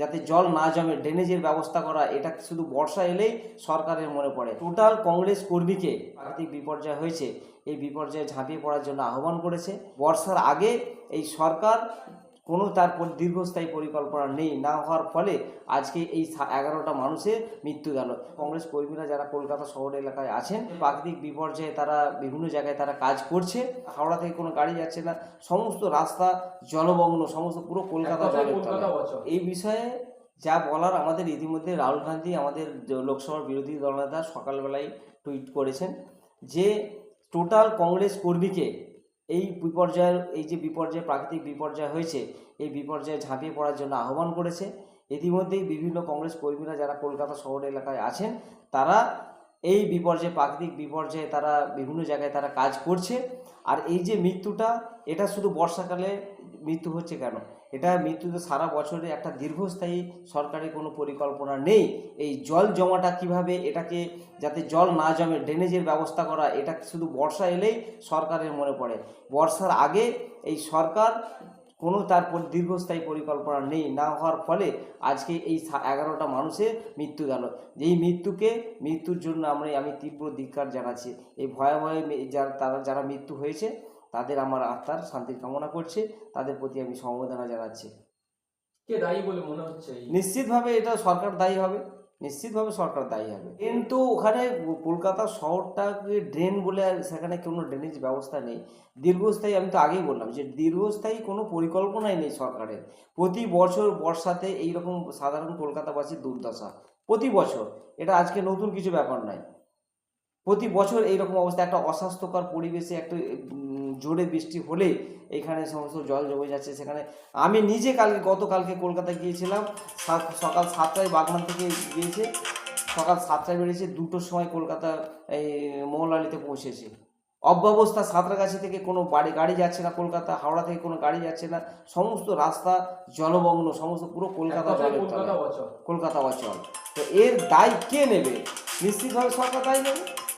যাতে জল না জমে ড্রেনেজের ব্যবস্থা করা, এটা শুধু বর্ষা এলেই সরকারের মনে পড়ে। টোটাল কংগ্রেস কর্মীকে প্রাকৃতিক বিপর্যয় হয়েছে, এই বিপর্যয়ে ঝাঁপিয়ে পড়ার জন্য আহ্বান করেছে। বর্ষার আগে এই সরকার কোনো তার দীর্ঘস্থায়ী পরিকল্পনা নেই না হওয়ার ফলে আজকে এই এগারোটা মানুষের মৃত্যু গেল কংগ্রেস কর্মীরা যারা কলকাতা শহর এলাকায় আছেন প্রাকৃতিক বিপর্যয়ে তারা বিভিন্ন জায়গায় তারা কাজ করছে হাওড়া থেকে কোনো গাড়ি যাচ্ছে না সমস্ত রাস্তা জলমগ্ন সমস্ত পুরো কলকাতা জলের। এই বিষয়ে যা বলার আমাদের ইতিমধ্যে রাহুল গান্ধী আমাদের লোকসভার বিরোধী দলনেতা সকালবেলায় টুইট করেছেন যে টোটাল কংগ্রেস কর্মীকে এই বিপর্যয়ের, এই যে বিপর্যয়, প্রাকৃতিক বিপর্যয় হয়েছে, এই বিপর্যয়ে ঝাঁপিয়ে পড়ার জন্য আহ্বান করেছে। ইতিমধ্যেই বিভিন্ন কংগ্রেস কর্মীরা যারা কলকাতা শহর এলাকায় আছেন, তারা এই বিপর্যয়ে, প্রাকৃতিক বিপর্যয়ে তারা বিভিন্ন জায়গায় তারা কাজ করছে। আর এই যে মৃত্যুটা, এটা শুধু বর্ষাকালে মৃত্যু হচ্ছে কেন? এটা মৃত্যুতে সারা বছরে একটা দীর্ঘস্থায়ী সরকারি কোনো পরিকল্পনা নেই। এই জল জমাটা কীভাবে, এটাকে যাতে জল না জমে, ড্রেনেজের ব্যবস্থা করা, এটা শুধু বর্ষা এলেই সরকারের মনে পড়ে। বর্ষার আগে এই সরকার কোনো তার দীর্ঘস্থায়ী পরিকল্পনা নেই, না হওয়ার ফলে আজকে এই এগারোটা মানুষের মৃত্যু গেল। এই মৃত্যুকে, মৃত্যুর জন্য আমরা, আমি তীব্র ধিক্কার জানাচ্ছি। এই ভয়ে ভয়ে মে- যারা, তারা, যারা মৃত্যু হয়েছে তাদের আমার আত্মার শান্তির কামনা করছে তাদের প্রতি আমি সমবেদনা জানাচ্ছি। কে দায়ী বলে মনে হচ্ছে নিশ্চিতভাবে এটা সরকার দায়ী হবে নিশ্চিতভাবে সরকার দায়ী হবে। কিন্তু ওখানে কলকাতা শহরটাকে ড্রেন বলে আর সেখানে কোনো ড্রেনেজ ব্যবস্থা নেই। দীর্ঘস্থায়ী আমি তো আগেই বললাম যে দীর্ঘস্থায়ী কোনো পরিকল্পনাই নেই সরকারের। প্রতি বছর বর্ষাতে এইরকম সাধারণ কলকাতাবাসীর দুর্দশা প্রতি বছর। এটা আজকে নতুন কিছু ব্যাপার নয়। প্রতি বছর এইরকম অবস্থা একটা অস্বাস্থ্যকর পরিবেশে একটা জোরে বৃষ্টি হলে এখানে সমস্ত জল জমে যাচ্ছে। সেখানে আমি নিজে কালকে গতকালকে কলকাতা গিয়েছিলাম সকাল সাতটায় বাগনান থেকে গিয়েছে সকাল সাতটায় বেরিয়েছে দুটোর সময় কলকাতা এই মৌলালিতে পৌঁছেছে। অব্যবস্থা সাঁতরাগাছি থেকে কোনো বাড়ি গাড়ি যাচ্ছে না কলকাতা হাওড়া থেকে কোনো গাড়ি যাচ্ছে না সমস্ত রাস্তা জলমগ্ন সমস্ত পুরো কলকাতা তলায়। কলকাতা অচল। তো এর দায় কে নেবে? নিশ্চিতভাবে সরকার দায় নেবে।